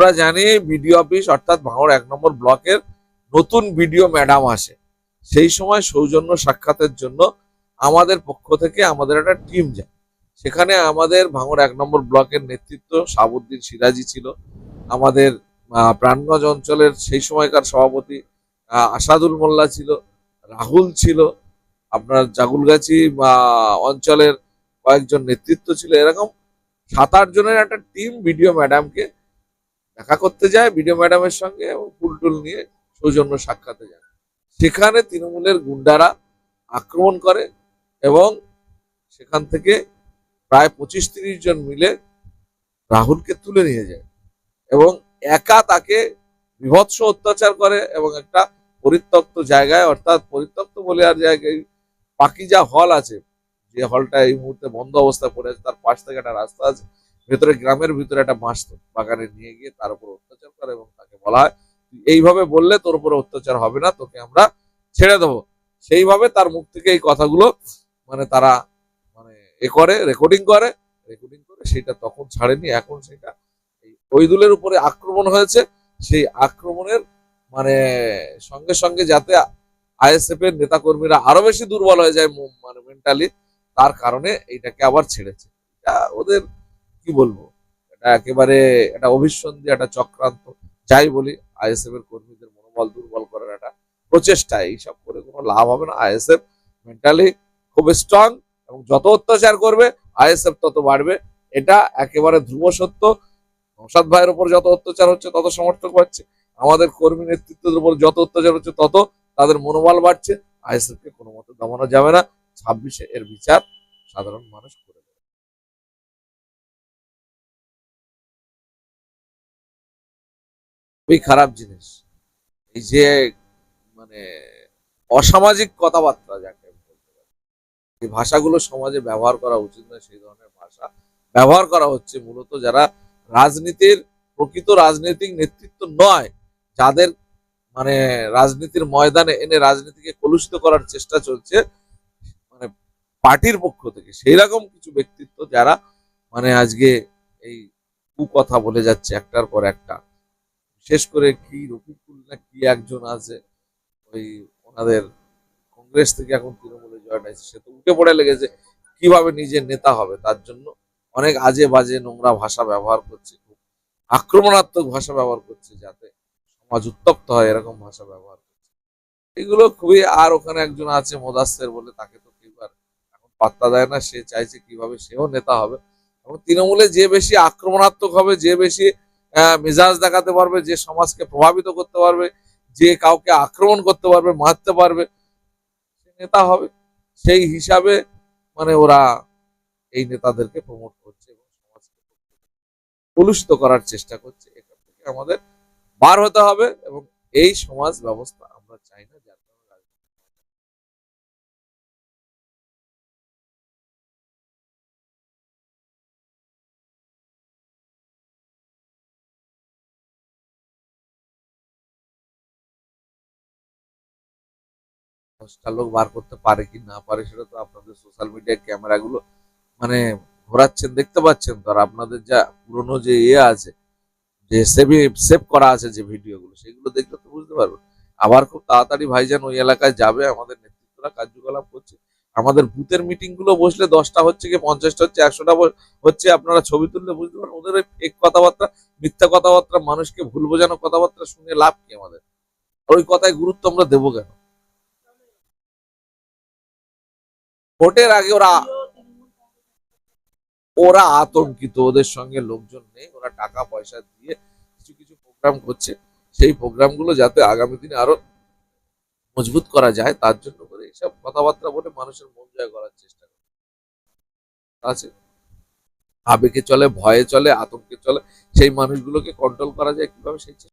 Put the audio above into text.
আমরা জানি BDO office অর্থাৎ ভাঙড় এক নম্বর ব্লকের নতুন বিডিও ম্যাডাম আসে। সেই সময় সৌজন্য সাক্ষাতের জন্য আমাদের পক্ষ থেকে আমাদের একটা টিম যায়। সেখানে আমাদের ভাঙড় এক নম্বর ব্লকের নেতৃত্ব সাবুদ্দিন সিরাজি ছিল। আমাদের প্রাণগঞ্জ অঞ্চলের সেই সময়কার সভাপতি আসাদুল মোল্লা ছিল, রাহুল ছিল, আপনার জাগুলগাছি অঞ্চলের কয়েকজন নেতৃত্ব ছিল। এরকম সাত আট জনের একটা টিম বিডিও ম্যাডামকে দেখা করতে যায় বিডিও ম্যাডামের সঙ্গে এবং ফুলটুল নিয়ে সৌজন্য সাক্ষাতে যায়। সেখানে তৃণমূলের গুন্ডারা আক্রমণ করে এবং সেখান থেকে প্রায় পঁচিশ তিরিশ জন মিলে রাহুলকে তুলে নিয়ে যায় এবং একা তাকে বিভৎস অত্যাচার করে এবং একটা পরিত্যক্ত জায়গায়, অর্থাৎ পরিত্যক্ত বলে আর জায়গায় পাকিজা হল আছে, যে হলটা এই মুহূর্তে বন্ধ অবস্থায় পড়ে আছে, তার পাশ থেকে একটা রাস্তা আছে ভেতরে গ্রামের ভিতরে একটা বাঁশ বাগানে নিয়ে গিয়ে তার উপর অত্যাচার করে এবং তাকে বলা হয় এইভাবে বললে তোর উপরে অত্যাচার হবে না, তোকে আমরা ছেড়ে দেবো। সেইভাবে তার মুখ থেকে এই কথাগুলো মানে তারা মানে এ করে রেকর্ডিং করে রেকর্ডিং করে, সেটা তখন ছাড়েনি, এখন সেটা ওইদুলের উপরে আক্রমণ হয়েছে। সেই আক্রমণের মানে সঙ্গে সঙ্গে যাতে আইএসএফ এর নেতাকর্মীরা আরও বেশি দুর্বল হয়ে যায় মানে মেন্টালি তার কারণে এইটাকে আবার ছেড়েছে। ওদের কি বলব? এটা একেবারে একটা অভিসন্ধি একটা চক্রান্ত। যাই বলি, আইএসএফ এর কর্মীদের মনোবল দুর্বল করার একটা প্রচেষ্টা। এইসব করে কোনো লাভ হবে না। আইএসএফ মেন্টালি খুব স্ট্রং এবং যত অত্যাচার করবে, আইএসএফ তত বাড়বে। এটা একেবারে ধ্রুব সত্য। নৌসাদ ভাইয়ের উপর যত অত্যাচার হচ্ছে, তত সমর্থক পাচ্ছে আমাদের কর্মী নেতৃত্বের উপর যত অত্যাচার হচ্ছে, তত তাদের মনোবল বাড়ছে। আইএসএফ কে কোনো মতে দমানো যাবে না। ছাব্বিশে এর বিচার সাধারণ মানুষ খুবই খারাপ জিনিস। এই যে মানে অসামাজিক কথাবার্তা যাকে বলতে পারি। এই ভাষাগুলো সমাজে ব্যবহার করা উচিত নয়, সেই ধরনের ভাষা ব্যবহার করা হচ্ছে মূলত যারা রাজনীতির, প্রকৃত রাজনৈতিক নেতৃত্ব নয়, যাদের মানে রাজনীতির ময়দানে এনে রাজনীতিকে কলুষিত করার চেষ্টা চলছে মানে পার্টির পক্ষ থেকে। সেই রকম কিছু ব্যক্তিত্ব যারা মানে আজকে এই কুকথা বলে যাচ্ছে একটার পর একটা। বিশেষ করে কি রফিকুল না কি একজন আছে, ওই ওনাদের কংগ্রেস থেকে এখন তৃণমূলে জয়েন সে তো উঠে পড়ে লেগেছে, কীভাবে নিজের নেতা হবে? তার জন্য অনেক আজে বাজে নোংরা ভাষা ব্যবহার করছে, খুব আক্রমণাত্মক ভাষা ব্যবহার করছে যাতে সমাজ উত্তপ্ত হয়, এরকম ভাষা ব্যবহার করছে। এগুলো খুবই, আর ওখানে একজন আছে মোদাস্তের বলে, তাকে তো কেউ আর এখন পাত্তা দেয় না, সে চাইছে কীভাবে সেও নেতা হবে। এবং তৃণমূলে যে বেশি আক্রমণাত্মক হবে, যে বেশি মেজাজ দেখাতে পারবে, যে সমাজকে প্রভাবিত করতে পারবে, যে কাউকে আক্রমণ করতে পারবে, মারতে পারবে, সে নেতা হবে। সেই হিসাবে মানে ওরা এই নেতাদেরকে প্রমোট করছে এবং সমাজকে কলুষিত করার চেষ্টা করছে। এখান থেকে আমাদের বার হতে হবে এবং এই সমাজ ব্যবস্থা আমরা চাই না দশটা লোক বার করতে পারে কি না পারে সেটা তো আপনাদের সোশ্যাল মিডিয়া ক্যামেরাগুলো মানে ঘোরাচ্ছেন, দেখতে পাচ্ছেন। তো আর আপনাদের যা পুরনো যে ইয়ে আছে, যে সেভি সেভ করা আছে যে ভিডিওগুলো সেগুলো দেখলে তো বুঝতে পারবেন। আবার খুব তাড়াতাড়ি ভাইজান ওই এলাকায় যাবে, আমাদের নেতৃত্বরা কার্যকলাপ করছে। আমাদের বুথের মিটিংগুলো বসলে দশটা হচ্ছে কি, পঞ্চাশটা হচ্ছে, একশোটা হচ্ছে, আপনারা ছবি তুললে বুঝতে পারেন ওদের ওই ফেক কথাবার্তা, মিথ্যা কথাবার্তা, মানুষকে ভুল বোঝানো কথাবার্তা শুনে লাভ কি আমাদের? ওই কথায় গুরুত্ব আমরা দেবো কেন? ভোটের আগে ওরা ওরা আতঙ্কিত, ওদের সঙ্গে লোকজন নেই, ওরা টাকা পয়সা দিয়ে কিছু কিছু প্রোগ্রাম করছে। সেই প্রোগ্রামগুলো যাতে আগামী দিনে আরও মজবুত করা যায়, তার জন্য করে এইসব কথাবার্তা বলে মানুষের মন জয় করার চেষ্টা করে। আছে। আবেগে চলে, ভয়ে চলে, আতঙ্কে চলে, সেই মানুষগুলোকে কন্ট্রোল করা যায়, কীভাবে সেই